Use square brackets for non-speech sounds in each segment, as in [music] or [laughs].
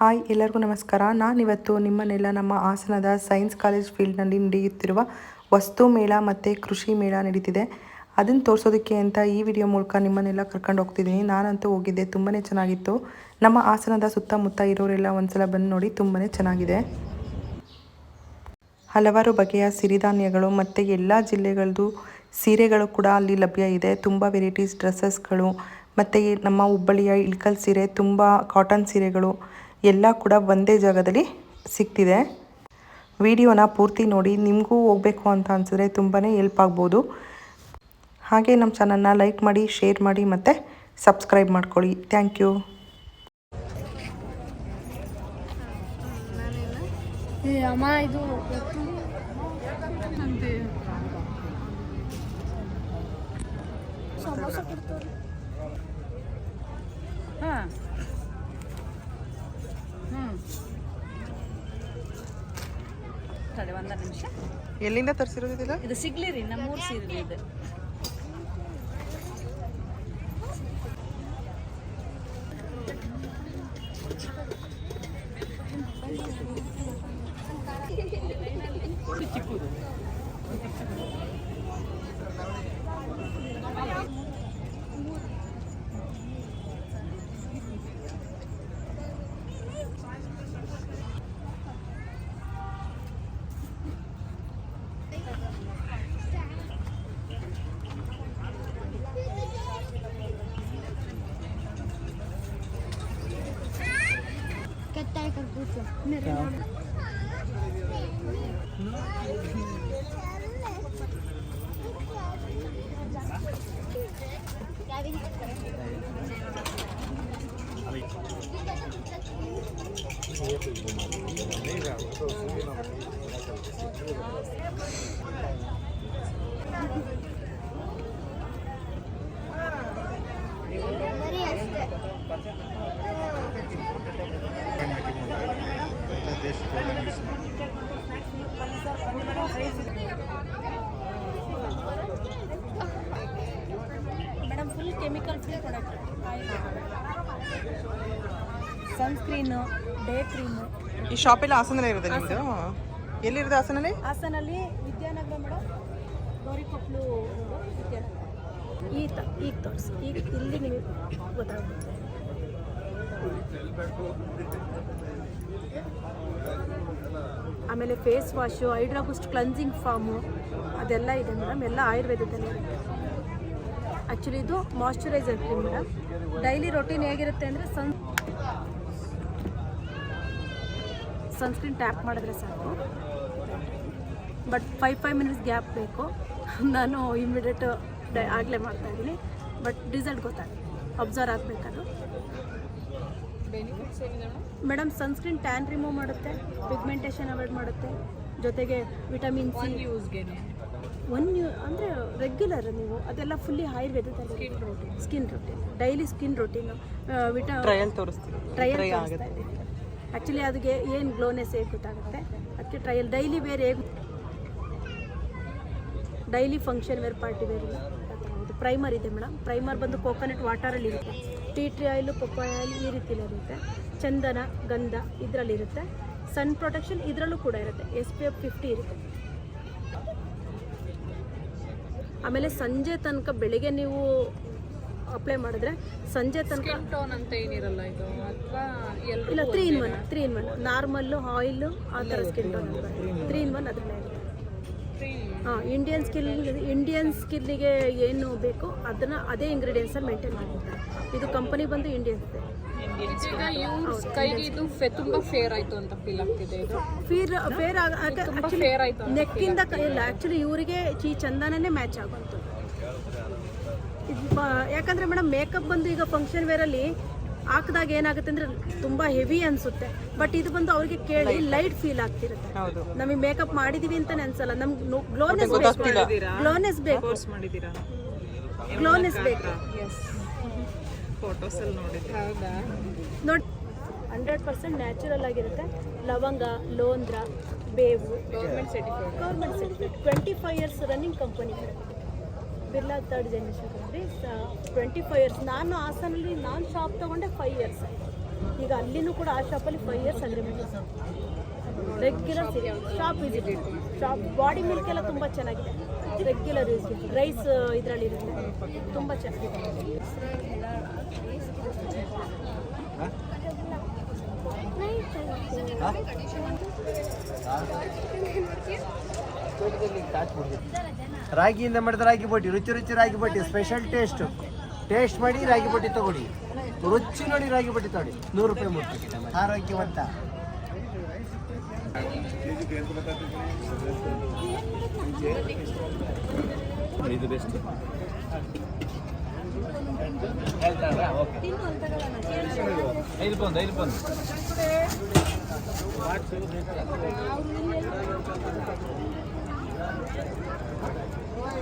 Hi, ಎಲ್ಲರಿಗೂ ನಮಸ್ಕಾರ. ನಾನಿವತ್ತು ನಿಮ್ಮನ್ನೆಲ್ಲ ನಮ್ಮ ಹಾಸನದ ಸೈನ್ಸ್ ಕಾಲೇಜ್ ಫೀಲ್ಡ್ನಲ್ಲಿ ನಡೆಯುತ್ತಿರುವ ವಸ್ತು ಮೇಳ ಮತ್ತು ಕೃಷಿ ಮೇಳ ನಡೀತಿದೆ. ಅದನ್ನು ತೋರಿಸೋದಕ್ಕೆ ಅಂತ ಈ ವಿಡಿಯೋ ಮೂಲಕ ನಿಮ್ಮನ್ನೆಲ್ಲ ಕರ್ಕೊಂಡು ಹೋಗ್ತಿದ್ದೀನಿ. ನಾನಂತೂ ಹೋಗಿದ್ದೆ ತುಂಬಾ ಚೆನ್ನಾಗಿತ್ತು. ನಮ್ಮ ಹಾಸನದ ಸುತ್ತಮುತ್ತ ಇರೋರೆಲ್ಲ ಒಂದ್ಸಲ ಬಂದು ನೋಡಿ ತುಂಬಾ ಚೆನ್ನಾಗಿದೆ. ಹಲವಾರು ಬಗೆಯ ಸಿರಿಧಾನ್ಯಗಳು ಮತ್ತು ಎಲ್ಲ ಜಿಲ್ಲೆಗಳದ್ದು ಸೀರೆಗಳು ಕೂಡ ಅಲ್ಲಿ ಲಭ್ಯ ಇದೆ. ತುಂಬ ವೆರೈಟೀಸ್ ಡ್ರೆಸ್ಸಸ್ಗಳು ಮತ್ತು ನಮ್ಮ ಹುಬ್ಬಳ್ಳಿಯ ಇಳ್ಕಲ್ ಸೀರೆ, ತುಂಬ ಕಾಟನ್ ಸೀರೆಗಳು ಎಲ್ಲ ಕೂಡ ಒಂದೇ ಜಾಗದಲ್ಲಿ ಸಿಗ್ತಿದೆ. ವಿಡಿಯೋನ ಪೂರ್ತಿ ನೋಡಿ, ನಿಮಗೂ ಹೋಗಬೇಕು ಅಂತ ಅನಿಸಿದ್ರೆ ತುಂಬಾ ಹೆಲ್ಪ್ ಆಗ್ಬೋದು. ಹಾಗೆ ನಮ್ಮ ಚಾನಲ್ನ ಲೈಕ್ ಮಾಡಿ ಶೇರ್ ಮಾಡಿ ಮತ್ತು ಸಬ್ಸ್ಕ್ರೈಬ್ ಮಾಡ್ಕೊಳ್ಳಿ. ಥ್ಯಾಂಕ್ ಯು ಹಾಂ. ತಡೆ ಒಂದ ನಿಮಿಷ. ಎಲ್ಲಿಂದ ತರಿಸಿರೋದಿಲ್ಲ ಇದು ಸಿಗ್ಲಿ ರೀ ನಮ್ಮೂರು ಸೀರೆ ಇದು. Gracias. Madam full chemical free product sunscreen day cream ಈ ಶಾಪ್ ಎಲ್ಲ ಹಾಸನಲ್ಲೇ ಇರೋದು ನಿಮ್ಮದು ಎಲ್ಲಿರೋದು ಹಾಸನಲ್ಲಿ? ಹಾಸನಲ್ಲಿ ವಿದ್ಯಾನಗರ ಮೇಡಮ್ ಗೌರಿಕೊಪ್ಪಲು ವಿದ್ಯಾನಗರ. ಈಗ ಈಗ ತೋರಿಸಿ. ಈಗ ಇಲ್ಲಿ ನಿಮಗೆ ಗೊತ್ತಾಗುತ್ತೆ. ಆಮೇಲೆ face wash hydra boost cleansing foam, ಅದೆಲ್ಲ ಇದೆ ಮೇಡಮ್. ಎಲ್ಲ ಆಯುರ್ವೇದದಲ್ಲಿ ಆ್ಯಕ್ಚುಲಿ ಇದು moisturiser cream madam. Daily routine ಹೇಗಿರುತ್ತೆ ಅಂದರೆ ಸನ್ ಸನ್ಸ್ಕ್ರೀನ್ ಟ್ಯಾಪ್ ಮಾಡಿದ್ರೆ ಸಾಕು. But five five minutes gap ಬೇಕು. [laughs] ನಾನು ಇಮಿಡಿಯೇಟ್ ಆಗಲೇ ಮಾಡ್ತಾ ಇದ್ದೀನಿ. ಬಟ್ ರಿಸಲ್ಟ್ ಗೊತ್ತಾಗುತ್ತೆ. ಅಬ್ಸರ್ವ್ ಆಗಬೇಕದು. ಮೇಡಮ್? ಸನ್ಸ್ಕ್ರೀನ್ ಟ್ಯಾನ್ ರಿಮೂವ್ ಮಾಡುತ್ತೆ ಪಿಗ್ಮೆಂಟೇಷನ್ ಅವಾಯ್ಡ್ ಮಾಡುತ್ತೆ ಜೊತೆಗೆ ವಿಟಮಿನ್ ಸಿ ಯೂಸ್ಗೆ ಒನ್ ಯೂ ಅಂದರೆ ರೆಗ್ಯುಲರ್ ನೀವು ಅದೆಲ್ಲ fully Ayurveda skin routine daily skin routine ವಿಟ trial ತೋರಿಸ್ತೀವಿ. ಟ್ರಯಲ್ ಆ್ಯಕ್ಚುಲಿ ಅದಕ್ಕೆ ಏನು ಗ್ಲೋನೆಸ್ ಹೇಗೆ ಗೊತ್ತಾಗುತ್ತೆ? ಅದಕ್ಕೆ ಟ್ರಯಲ್ ಡೈಲಿ ವೇರ್ ಹೇಗೆ daily function wear party wear primer ಇದೆ ಮೇಡಮ್. ಪ್ರೈಮರ್ ಬಂದು ಕೋಕೋನಟ್ ವಾಟರಲ್ಲಿ ಇರುತ್ತೆ. Tea tree oil papaya oil ಈ ರೀತಿಯಲ್ಲಿರುತ್ತೆ. ಇರುತ್ತೆ ಚಂದನ ಗಂಧ ಇದರಲ್ಲಿರುತ್ತೆ. ಸನ್ ಪ್ರೊಟೆಕ್ಷನ್ ಇದರಲ್ಲೂ ಕೂಡ ಇರುತ್ತೆ. ಎಸ್ ಪಿ ಎಫ್ ಫಿಫ್ಟಿ ಇರುತ್ತೆ. ಆಮೇಲೆ ಸಂಜೆ ತನಕ ಬೆಳಿಗ್ಗೆ ನೀವು ಅಪ್ಲೈ ಮಾಡಿದ್ರೆ ಸಂಜೆ ತನಕ ಟೋನ್ ಅಂತ ಏನಿರಲ್ಲ ಇದು? ಅಥವಾ ಎಲ್ಲ ಇಲ್ಲ three in one three in one normal oil ಆ ಥರ skin tone three in one ಅದ್ರ ಇರುತ್ತೆ. ಹಾಂ ಇಂಡಿಯನ್ ಸ್ಕಿಲ್ ಇಂಡಿಯನ್ ಸ್ಕಿಲ್ಲಿಗೆ ಏನು ಬೇಕು ಅದನ್ನು ಅದೇ ಇಂಗ್ರೀಡಿಯೆಂಟ್ಸಲ್ಲಿ ಮೇಂಟೈನ್ ಮಾಡಿರ್ತಾರೆ ಇದು ಕಂಪನಿ ಬಂದು ಇಂಡಿಯನ್ ನೆಕ್ಕಿಂದ ಇಲ್ಲ ಆ್ಯಕ್ಚುಲಿ ಇವರಿಗೆ ಈ ಚಂದನೇ ಮ್ಯಾಚ್ ಆಗುವಂಥದ್ದು ಇದು ಯಾಕಂದ್ರೆ ಮೇಡಮ್ ಮೇಕಪ್ ಬಂದು ಈಗ ಫಂಕ್ಷನ್ ವೇರಲ್ಲಿ ಹಾಕಿದಾಗ ಏನಾಗುತ್ತೆ ಅಂದ್ರೆ ತುಂಬಾ ಹೆವಿ ಅನ್ಸುತ್ತೆ. ಬಟ್ ಇದು ಬಂದು ಅವ್ರಿಗೆ ಕೇಳಿ ಲೈಟ್ ಫೀಲ್ ಆಗ್ತಿರುತ್ತೆ. ಹೌದು. ನಮಗೆ ಮೇಕಪ್ ಮಾಡಿದೀವಿ ಅಂತಾನೆ ಅನ್ಸಲ್ಲ ನಮ್ಗೆ ಗ್ಲೋನೆಸ್ ಬೇಕು. ಗ್ಲೋನೆಸ್ ಬೇಕು. ಗ್ಲೋನೆಸ್ ಬೇಕು. ನೋಡಿ ಹಂಡ್ರೆಡ್ ಪರ್ಸೆಂಟ್ ನ್ಯಾಚುರಲ್ ಆಗಿರುತ್ತೆ. ಲವಂಗ ಲೋಂದ್ರ ಬೇವು government certified government certificate twenty five years running company Birla third generation ಅಂದರೆ ಟ್ವೆಂಟಿ ಫೈವ್ ಇಯರ್ಸ್ ನಾನು ಹಾಸನಲ್ಲಿ ನಾನು ಶಾಪ್ ತೊಗೊಂಡೆ ಫೈವ್ ಇಯರ್ಸ್ ಈಗ ಅಲ್ಲಿನೂ ಕೂಡ ಆ ಶಾಪಲ್ಲಿ five years agreement regular shop visit shop body milk ಎಲ್ಲ ತುಂಬ ಚೆನ್ನಾಗಿದೆ. ರೆಗ್ಯುಲರ್ ಯೂಸ್ ರೈಸ್ ಇದರಲ್ಲಿ ಇರುತ್ತೆ. ತುಂಬ ಚೆನ್ನಾಗಿದೆ. ರಾಗಿಯಿಂದ ಮಾಡಿದ ರಾಗಿ ಬೋಟಿ ರುಚಿ ರುಚಿ ragi boti special taste taste ಮಾಡಿ ರಾಗಿ ಬೋಟಿ ತಗೊಳ್ಳಿ. ರುಚಿ ನೋಡಿ ರಾಗಿ ಬೋಟಿ ತಗೊಳ್ಳಿ. ನೂರು ರೂಪಾಯಿ ಮುಟ್ಟಿ ಆರೋಗ್ಯವಂತ. ಇದು ಬೆಸ್ಟ್ ಐದು ಬಂದು ಐದು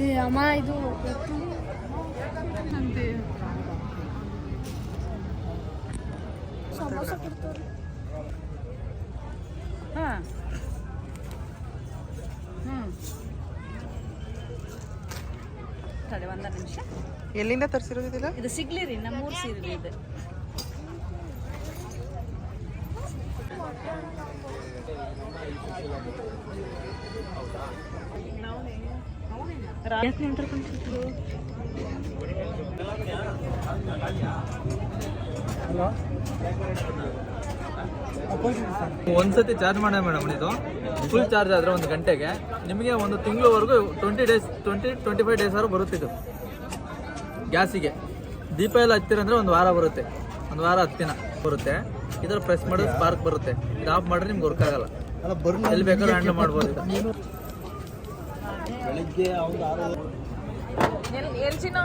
ಓಕೆ ಅಮ್ಮ ಇದು ಸಮೋಸ ಕೊಡ್ತಾರೆ ಹಾಂ. ಹ್ಞೂ ತಡೆ ಒಂದ ನಿಮಿಷ. ಎಲ್ಲಿಂದ ತರಿಸಿರೋದಿಲ್ಲ ಇದು ಸಿಗ್ಲಿ ರೀ ನಮ್ಮೂರು ಸೀರೆ ಇದೆ. ಒಂದ್ಸತಿ ಚಾರ್ಜ್ ಮಾಡೋಣ ಮೇಡಮ್ ಇದು. ಫುಲ್ ಚಾರ್ಜ್ ಆದ್ರೆ ಒಂದು ಗಂಟೆಗೆ. ನಿಮಗೆ ಒಂದು ತಿಂಗಳವರೆಗೂ twenty days twenty twenty five days ಆದ್ರೂ ಬರುತ್ತೆ ಇದು. ಗ್ಯಾಸಿಗೆ. ದೀಪ ಎಲ್ಲ ಹತ್ತಿರಂದ್ರೆ ಒಂದು ವಾರ ಬರುತ್ತೆ. ಒಂದು ವಾರ ಹತ್ತಿನ ಬರುತ್ತೆ. ಇದ್ರ ಪ್ರೆಸ್ ಮಾಡಿದ್ರೆ ಸ್ಪಾರ್ಕ್ ಬರುತ್ತೆ. ಇದು ಆಫ್ ಮಾಡಿದ್ರೆ ನಿಮ್ಗೆ ವರ್ಕ್ ಆಗಲ್ಲ. ಎಲ್ಲಿ ಬೇಕಾದ್ರೂ ಹ್ಯಾಂಡಲ್ ಮಾಡ್ಬೋದು ಬೆಳಿಗ್ಗೆ ಅವ್ರು ಆರು ಎಲ್ಚಿನ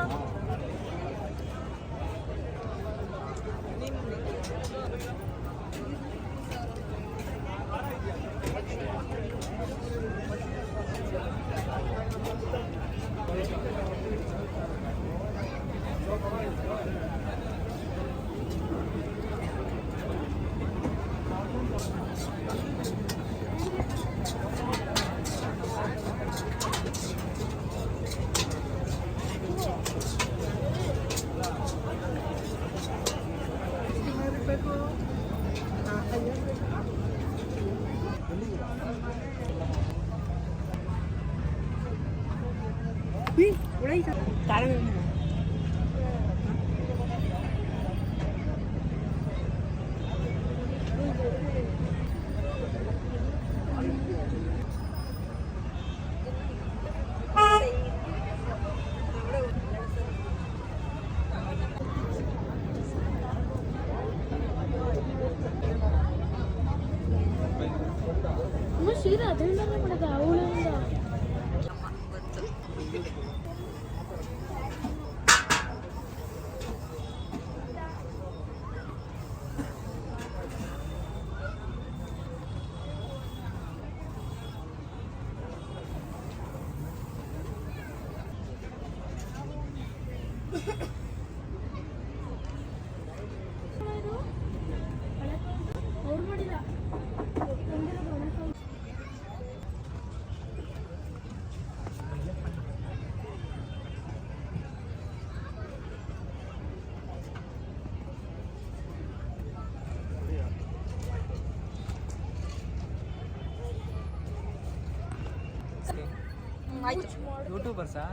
ಯೂಟ್ಯೂಬರ್ಸಾ?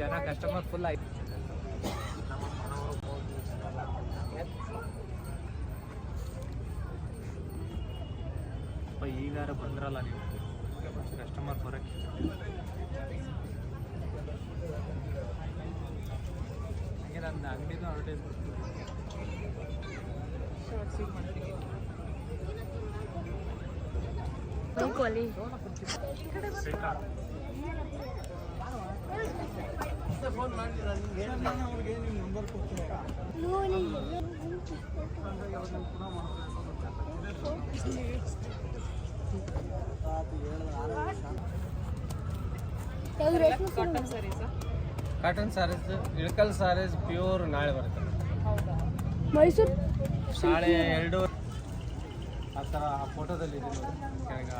ಜನ ಕಸ್ಟಮರ್ ಫುಲ್ ಆಯ್ತು. ಈಗಾರ ಬಂದ್ರಲ್ಲ ನೀವು? ಕಸ್ಟಮರ್ ಬರಕ್ಕೆ. ಹಂಗೆ ನನ್ನ ಅಂಗಡಿನೂ advertise cotton sarees cotton sarees Ilkal sarees pure ನಾಳೆ ಬರುತ್ತೆ. ಮೈಸೂರು? ನಾಳೆ ಎರಡು ಆ ಥರ ಆ ಫೋಟೋದಲ್ಲಿ ಇದೆ ನೋಡಿ ಕೆಳಗೆ.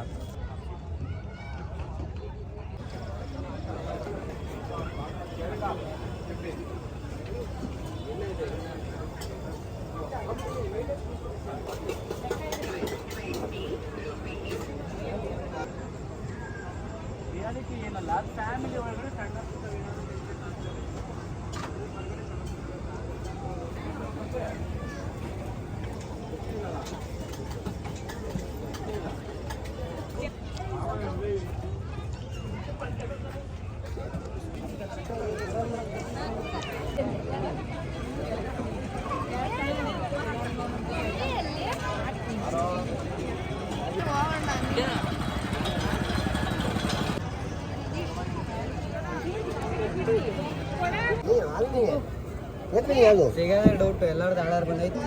ಎತ್ತಿನಿ ಎತ್ತಿನಿ ಅದು ಸಿಗದ ಡೌಟ್ ಎಲ್ಲರದ್ದು ಆರ್ಡರ್ ಬಂದೈತಿ